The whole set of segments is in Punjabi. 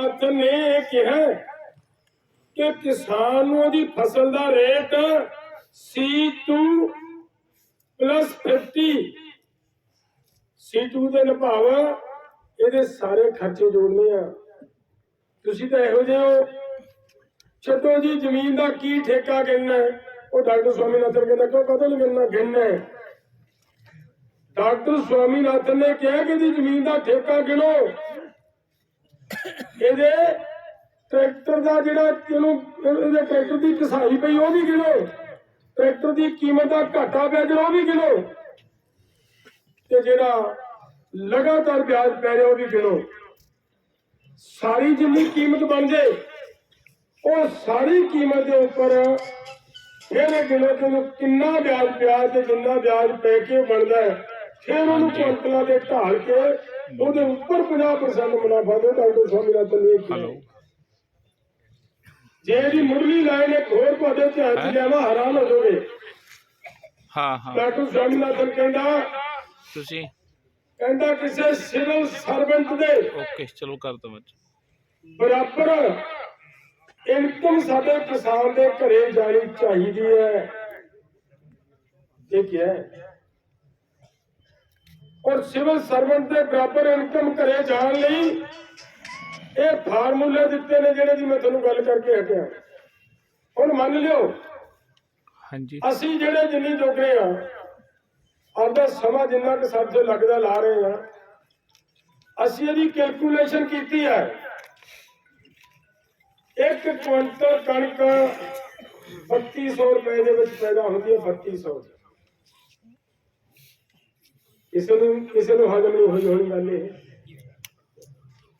ਸਵਾਮੀਨਾਥਨ ਨੇ ਕਿਹਾ ਕਿ ਕਿਸਾਨ ਨੂੰ ਉਹਦੀ ਫਸਲ ਦਾ ਰੇਟ C2 50 C2 ਦੇ ਨਿਭਾਵ ਇਹਦੇ ਸਾਰੇ ਖਰਚੇ ਜੋੜਨੇ ਆ। ਤੁਸੀਂ ਤਾਂ ਇਹੋ ਜਿਹੇ ਹੋ। ਛੱਡੋ ਜੀ ਜ਼ਮੀਨ ਦਾ ਕੀ ਠੇਕਾ ਗਿਣਨਾ ਉਹ ਡਾਕਟਰ ਸਵਾਮੀਨਾਥਨ ਕਹਿੰਦਾ, ਕਿਉਂ ਕਦੋਂ ਗਿਣਨਾ ਗਿਣਨਾ ਹੈ। ਡਾਕਟਰ ਸਵਾਮੀਨਾਥਨ ਨੇ ਕਿਹਾ ਕਿ ਇਹਦੀ ਜ਼ਮੀਨ ਦਾ ਠੇਕਾ ਗਿਣੋ। ਇਹਦੇ ਟਰੈਕਟਰ ਦਾ ਜਿਹੜਾ ਇਹਨੂੰ ਇਹਦੇ ਟਰੈਕਟਰ ਦੀ ਕਸਾਈ ਪਈ ਉਹ ਵੀ ਗਿਣੋ। ਟਰੈਕਟਰ ਦੀ ਕੀਮਤ ਦਾ ਘਾਟਾ ਪਿਆ ਜਿਹੜਾ ਉਹ ਵੀ ਗਿਣੋ। ਤੇ ਜਿਹੜਾ ਲਗਾਤਾਰ ਵਿਆਜ ਪੈ ਰਿਹਾ ਉਹ ਵੀ ਗਿਣੋ। ਸਾਰੀ ਜਿੰਨੀ ਕੀਮਤ ਬਣ ਜੇ ਉਹ ਸਾਰੀ ਕੀਮਤ ਦੇ ਉੱਪਰ ਫਿਰ ਇਹ ਗਿਣੋ ਕਿ ਕਿੰਨਾ ਵਿਆਜ ਪਿਆ ਤੇ ਜਿੰਨਾ ਵਿਆਜ ਪੈ ਕੇ ਬਣਦਾ ਹੈ। ਫਿਰ ਉਹਨੂੰ ਕੁਆਂਟਲਾਂ ਦੇ ਢਾਲ ਕੇ ਉਹਦੇ ਉੱਪਰ 50% ਮੁਨਾਫਾ ਦੇ ਡਾਕਟਰ ਸਵਾਮੀਨਾਥਨ ਨੇ ਕਿਹਾ ਹੈਲੋ ਜੇ ਇਹਦੀ ਮੁੱਢਲੀ ਲਾਈਨ ਇੱਕ ਹੋਰ ਤੁਹਾਡੇ ਧਿਆਨ ਚ ਲਿਆਵਾਂ ਹੈਰਾਨ ਹੋ ਜਾਓਗੇ। ਹਾਂ ਹਾਂ। ਡਾਕਟਰ ਸਵਾਮੀਨਾਥਨ ਕਹਿੰਦਾ ਤੁਸੀਂ? ਕਹਿੰਦਾ ਕਿਸੇ ਸਿਵਲ ਸਰਵੈਂਟ ਦੇ ਓਕੇ ਚਲੋ ਕਰ ਦੋ ਮੈਂ ਬਰਾਬਰ ਇਨਕਮ ਸਾਡੇ ਕਿਸਾਨ ਦੇ ਘਰੇ ਜਾਣੀ ਚਾਹੀਦੀ ਹੈ। ਇਹ ਕੀ ਹੈ? ਔਰ ਸਿਵਲ ਸਰਵੈਂਟ ਦੇ ਬਰਾਬਰ ਇਨਕਮ ਘਰੇ ਜਾਣ ਲਈ ਇਹ ਫਾਰਮੂਲੇ ਦਿੱਤੇ ਨੇ ਜਿਹੜੇ ਦੀ ਮੈਂ ਤੁਹਾਨੂੰ ਗੱਲ ਕਰਕੇ ਹਟਿਆ। ਹੁਣ ਮੰਨ ਲਿਓ ਹਾਂਜੀ। ਅਸੀਂ ਜਿਹੜੇ ਜਿੰਨੀ ਜੋਗਰੇ ਆ ਆਪਦਾ ਸਮਾਂ ਜਿੰਨਾ ਕਿ ਸਾਡੇ ਲੱਗਦਾ ਲਾ ਰਹੇ ਆ ਅਸੀਂ ਇਹਦੀ ਕੈਲਕੂਲੇਸ਼ਨ ਕੀਤੀ ਹੈ। ਇੱਕ ਕੁਇੰਟਲ ਕਣਕ 3200 ਰੁਪਏ ਦੇ ਵਿੱਚ ਪੈਦਾ ਹੁੰਦੀ ਹੈ 3200 ਕਿਸੇ ਨੂੰ ਕਿਸੇ ਨੂੰ ਹਜਮ ਨਹੀਂ ਹੋਈ, ਹੋਣੀ ਗੱਲ ਇਹ।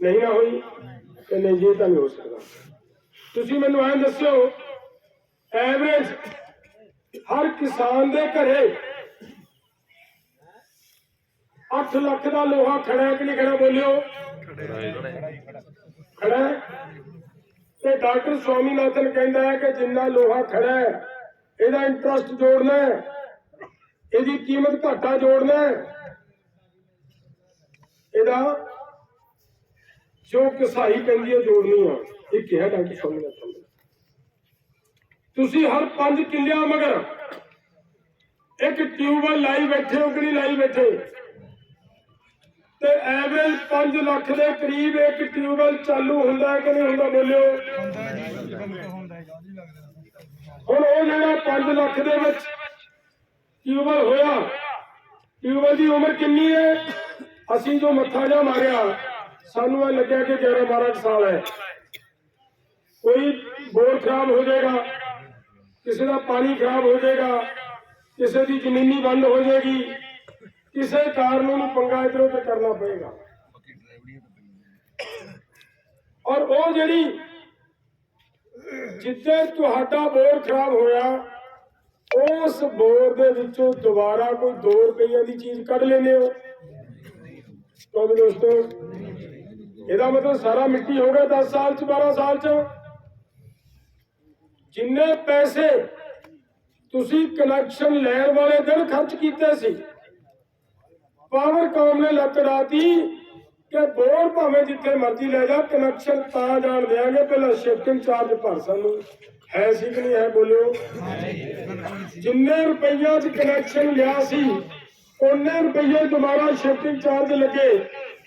ਨਹੀਂ ਨਾ ਹੋਈ, ਤੇ ਨਹੀਂ ਜੀ ਤਾਂ ਨਹੀਂ ਹੋ ਸਕਦਾ। ਤੁਸੀਂ ਮੈਨੂੰ ਐਂ ਦੱਸਿਓ, ਐਵਰੇਜ ਹਰ ਕਿਸਾਨ ਦੇ ਘਰੇ 8 ਲੱਖ ਦਾ ਲੋਹਾ ਖੜਾ ਹੈ ਕਿ ਨਹੀਂ ਖੜਾ ਬੋਲਿਓ? ਖੜਾ ਤੇ ਡਾਕਟਰ ਸਵਾਮੀਨਾਥਨ ਕਹਿੰਦਾ ਹੈ ਕਿ ਜਿੰਨਾ ਲੋਹਾ ਖੜਾ ਹੈ, ਇਹਦਾ ਇੰਟਰਸਟ ਜੋੜਨਾ ਹੈ, ਇਹਦੀ ਕੀਮਤ ਘਾਟਾ ਜੋੜਨਾ ਹੈ। ਇਹਦਾ ਜੋ ਕਸਾਈ ਪੈਂਦੀ ਹੈ, ਜੋੜਨੀ ਆ। ਇਹ ਕਿਹਾ ਡਾਕਟਰ ਸਵਾਮੀਨਾਥਨ ਨੇ ਤੁਸੀਂ ਹਰ 5 ਕਿੱਲਿਆਂ ਮਗਰ ਇੱਕ ਟਿਊਬਵੈਲ ਲਾਈ ਬੈਠੇ ਹੋ ਲਾਈ ਬੈਠੇ ਤੇ ਐਵਰੇਜ 5 ਲੱਖ ਦੇ ਕਰੀਬ ਇੱਕ ਟਿਊਬਵੈਲ ਚਾਲੂ ਹੁੰਦਾ ਕਿ ਨਹੀਂ ਹੁੰਦਾ, ਬੋਲਿਓ? ਹੁਣ ਉਹ ਜਿਹੜਾ 5 ਲੱਖ ਦੇ ਵਿੱਚ ਟਿਊਬਵੈਲ ਹੋਇਆ, ਟਿਊਬਵੈਲ ਦੀ ਉਮਰ ਕਿੰਨੀ ਹੈ? ਅਸੀਂ ਜੋ ਮੱਥਾ ਜਾ ਮਾਰਿਆ, ਸਾਨੂੰ ਇਹ ਲੱਗਿਆ ਕਿ 11 12 ਸਾਲ ਹੈ। ਕੋਈ ਬੋਰ ਖਰਾਬ ਹੋ ਜਾਏਗਾ, ਕਿਸੇ ਦਾ ਪਾਣੀ ਖਰਾਬ ਹੋ ਜਾਏਗਾ, ਕਿਸੇ ਦੀ ਜ਼ਮੀਨੀ ਬੰਦ ਹੋ ਜਾਏਗੀ, ਕਿਸੇ ਕਾਰਨ ਉਹਨੂੰ ਪੰਗਾ ਇਧਰ ਉਧਰ ਕਰਨਾ ਪਏਗਾ। ਔਰ ਉਹ ਜਿਹੜੀ ਜਿੱਥੇ ਤੁਹਾਡਾ ਬੋਰ ਖਰਾਬ ਹੋਇਆ, ਉਸ ਬੋਰ ਦੇ ਵਿੱਚੋਂ ਦੁਬਾਰਾ ਕੋਈ 2 ਰੁਪਈਆ ਦੀ ਚੀਜ਼ ਕੱਢ ਲੈਂਦੇ ਹੋ। ਤਾਂ ਵੀ ਦੋਸਤੋ, ਇਹਦਾ ਮਤਲਬ ਸਾਰਾ ਮਿੱਟੀ ਹੋ ਗਿਆ 10 ਸਾਲ ਚ 12 ਸਾਲ ਚ। ਜਿੰਨੇ ਪੈਸੇ ਤੁਸੀਂ ਕਨੈਕਸ਼ਨ ਲੈਣ ਵਾਲੇ ਦਿਨ ਖਰਚ ਕੀਤੇ ਸੀ ਪਾਵਰਕਾਮ ਨੇ ਲੱਤ ਰਾਤੀ ਕਿ ਬੋਰ ਭਾਵੇਂ ਜਿੱਥੇ ਮਰਜ਼ੀ ਲੈ ਜਾ ਕਨੈਕਸ਼ਨ ਤਾਂ ਜਾਣ ਦਿਆਂਗੇ, ਪਹਿਲਾਂ ਸ਼ਿਫਟਿੰਗ ਚਾਰਜ ਭਰ ਸਾਨੂੰ। ਹੈ ਸੀ ਕਿ ਨਹੀਂ ਹੈ ਬੋਲਿਓ? ਜਿੰਨੇ ਰੁਪਈਆ ਚ ਕਨੈਕਸ਼ਨ ਲਿਆ ਸੀ ਕੋਨੇ ਰੁਪਏ ਦੁਬਾਰਾ ਸ਼ਿਫਟਿੰਗ ਚਾਰਜ ਲੱਗੇ।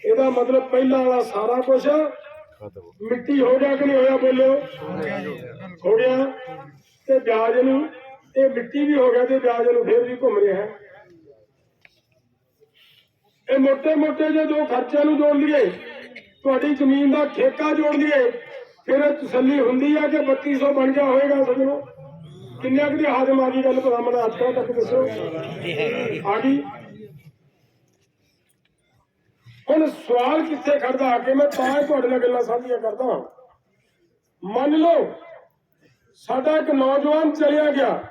ਇਹਦਾ ਮਤਲਬ ਪਹਿਲਾਂ ਵਾਲਾ ਸਾਰਾ ਕੁਝ ਮਿੱਟੀ ਹੋ ਗਿਆ ਕਿ ਨਹੀਂ ਹੋਇਆ ਬੋਲਿਓ? ਹੋ ਗਿਆ। ਤੇ ਵਿਆਜ ਨੂੰ, ਇਹ ਮਿੱਟੀ ਵੀ ਹੋ ਗਿਆ ਤੇ ਵਿਆਜ ਨੂੰ ਫੇਰ ਵੀ ਘੁੰਮ ਰਿਹਾ ਇਹ ਮੋٹے-ਮੋٹے ਜੇ ਦੋ ਖਰਚਿਆਂ ਨੂੰ ਜੋੜ ਲਈਏ। ਤੁਹਾਡੀ ਜ਼ਮੀਨ ਦਾ ਠੇਕਾ ਜੋੜ ਲਈਏ। ਫਿਰ ਤਸੱਲੀ ਹੁੰਦੀ ਆ ਕਿ 3200 ਬਣ ਗਿਆ ਹੋਏਗਾ ਸਜਣੋ। ਕਿੰਨੇ ਕੁ ਦੀ ਹਾਜ਼ਮਾਰੀ ਗੱਲ ਬਰਾਮਦ ਅੱਜ ਤੱਕ ਦੱਸੋ? ਆ ਗਈ। ਹੁਣ ਸਵਾਲ ਕਿੱਥੇ ਖੜਦਾ? ਆ ਕੇ ਮੈਂ ਤਾਂ ਹੀ ਤੁਹਾਡੇ ਨਾਲ ਗੱਲਾਂ ਸਾਂਝੀਆਂ ਕਰਦਾ ਹਾਂ। ਮੰਨ ਲਓ, ਸਾਡਾ ਇੱਕ ਨੌਜਵਾਨ ਚਲਿਆ ਗਿਆ।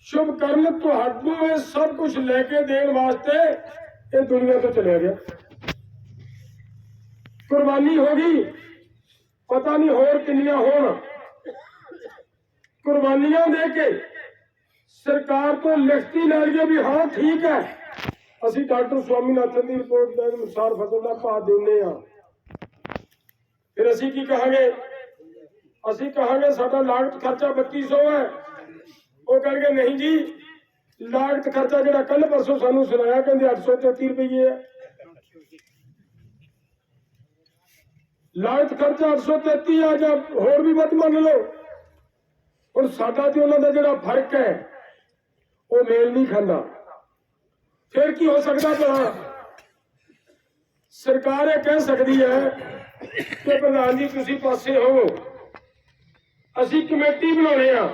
ਸ਼ੁਭ ਕਰਨ ਤੁਹਾਨੂੰ ਇਹ ਸਭ ਕੁਝ ਲੈ ਕੇ ਦੇਣ ਵਾਸਤੇ ਇਹ ਦੁਨੀਆ ਤੋਂ ਚਲਿਆ ਗਿਆ। ਕੁਰਬਾਨੀ ਹੋ ਗਈ। ਪਤਾ ਨਹੀਂ ਹੋਰ ਕਿੰਨੀਆਂ ਹੋਣ। ਕੁਰਬਾਨੀਆਂ ਦੇ ਕੇ ਸਰਕਾਰ ਤੋਂ ਲਿਖਤੀ ਲੈ ਲਈਏ ਵੀ ਹਾਂ, ਠੀਕ ਹੈ। ਅਸੀਂ ਡਾਕਟਰ ਸਵਾਮੀਨਾਥਨ ਦੀ ਰਿਪੋਰਟ ਦੇ ਅਨੁਸਾਰ ਫਸਲ ਦਾ ਭਾਅ ਦਿੰਦੇ ਆ ਫਿਰ ਅਸੀਂ ਕੀ ਕਹਾਂਗੇ? ਅਸੀਂ ਕਹਾਂਗੇ, ਸਾਡਾ ਲਾਗਤ ਖਰਚਾ 3200 ਹੈ। ਉਹ ਕਹਿਣਗੇ, ਨਹੀਂ ਜੀ, ਲਾਗਤ ਖਰਚਾ ਜਿਹੜਾ ਕੱਲ ਪਰਸੋਂ ਸਾਨੂੰ ਸੁਣਾਇਆ, ਕਹਿੰਦੇ 833 ਰੁਪਏ ਹੈ। ਲਾਗਤ ਖਰਚਾ 833 ਆ ਜਾਂ ਹੋਰ ਵੀ ਵੱਧ ਮੰਨ ਲਓ। ਹੁਣ ਸਾਡਾ ਤੇ ਉਹਨਾਂ ਦਾ ਜਿਹੜਾ ਫ਼ਰਕ ਹੈ, ਉਹ ਮੇਲ ਨਹੀਂ ਖਾਂਦਾ। ਫਿਰ ਕੀ ਹੋ ਸਕਦਾ ਭਲਾ? ਸਰਕਾਰ ਇਹ ਕਹਿ ਸਕਦੀ ਹੈ ਕਿ ਪ੍ਰਧਾਨ ਜੀ ਤੁਸੀਂ ਪਾਸੇ ਹੋ। ਅਸੀਂ ਕਮੇਟੀ ਬਣਾਉਣੇ ਆ।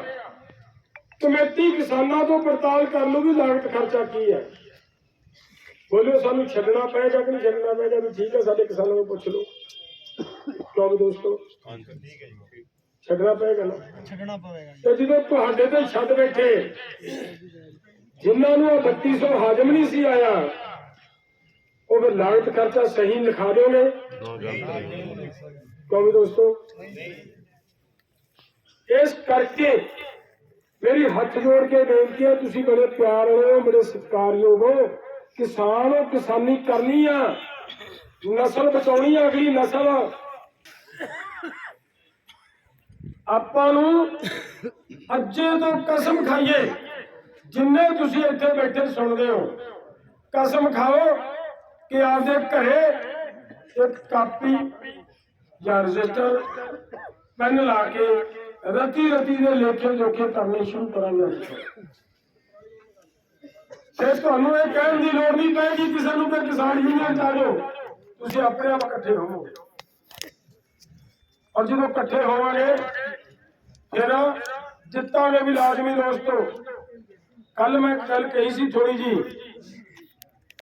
ਕਮੇਟੀ ਕਿਸਾਨਾਂ ਤੋਂ ਪੜਤਾਲ ਕਰ ਲੂਗੀ ਲਾਗਤ ਖਰਚਾ ਕੀ ਹੈ? ਬੋਲਿਓ ਸਾਨੂੰ ਛੱਡਣਾ ਪਏਗਾ ਕਿ ਨਹੀਂ ਛੱਡਣਾ ਪਏਗਾ? ਵੀ ਠੀਕ ਹੈ ਸਾਡੇ ਕਿਸਾਨਾਂ ਨੂੰ ਪੁੱਛ ਲਓ। ਕਿਉਂ ਵੀ ਦੋਸਤੋ ਛੱਡਣਾ ਪਏਗਾ ਨਾ? ਛੱਡਣਾ ਪਵੇਗਾ ਤੇ ਜਦੋਂ ਤੁਹਾਡੇ ਤੇ ਛੱਡ ਬੈਠੇ ਜਿਨ੍ਹਾਂ ਨੂੰ ਇਹ 3200 ਹਾਜ਼ਮ ਨਹੀਂ ਸੀ ਆਇਆ ਉਹ ਫਿਰ ਲਾਗਤ ਖਰਚਾ ਸਹੀ ਲਿਖਾ ਦਿਓਗੇ? ਕਿਉਂ ਵੀ ਦੋਸਤੋ, ਇਸ ਕਰਕੇ ਮੇਰੀ ਹੱਥ ਜੋੜ ਕੇ ਬੇਨਤੀ ਹੈ, ਤੁਸੀਂ ਬੜੇ ਪਿਆਰ ਵਾਲੇ ਹੋ, ਬੜੇ ਸਤਿਕਾਰਯੋਗ ਹੋ। ਕਿਸਾਨ ਹੋ, ਕਿਸਾਨੀ ਕਰਨੀ ਆ। ਨਸਲ ਬਚਾਉਣੀ ਆ ਅਗਲੀ ਨਸਲ। ਆਪਾਂ ਨੂੰ ਅੱਜੇ ਤੋਂ ਕਸਮ ਖਾਈਏ। ਜਿੰਨੇ ਤੁਸੀਂ ਇੱਥੇ ਬੈਠੇ ਸੁਣਦੇ ਹੋ, ਕਸਮ ਖਾਓ ਕਿ ਆਪਦੇ ਘਰੇ ਇੱਕ ਕਾਪੀ ਜਾਂ ਰਜਿਸਟਰ, ਪੈਨ ਲਾ ਕੇ ਰਤੀ ਰਤੀ ਦੇ ਲੇਖੇ ਜੋਖੇ ਕਰਨੇ ਸ਼ੁਰੂ ਕਰਾਂਗੇ। ਤੇ ਤੁਹਾਨੂੰ ਇਹ ਕਹਿਣ ਦੀ ਲੋੜ ਨਹੀਂ ਪੈਗੀ, ਕਿਸੇ ਨੂੰ ਕਿ ਕਿਸਾਨ ਯੂਨੀਅਨ ਚ ਆ ਜਾਓ। ਤੁਸੀਂ ਆਪਣੇ ਆਪ ਇਕੱਠੇ ਹੋਵੋਗੇ। ਔਰ ਜਦੋਂ ਇਕੱਠੇ ਹੋਵਾਂਗੇ, ਫਿਰ ਜਿੱਤਾਂਗੇ ਵੀ ਲਾਜ਼ਮੀ ਦੋਸਤੋ। ਕੱਲ ਮੈਂ ਇੱਕ ਗੱਲ ਕਹੀ ਸੀ ਥੋੜੀ ਜੀ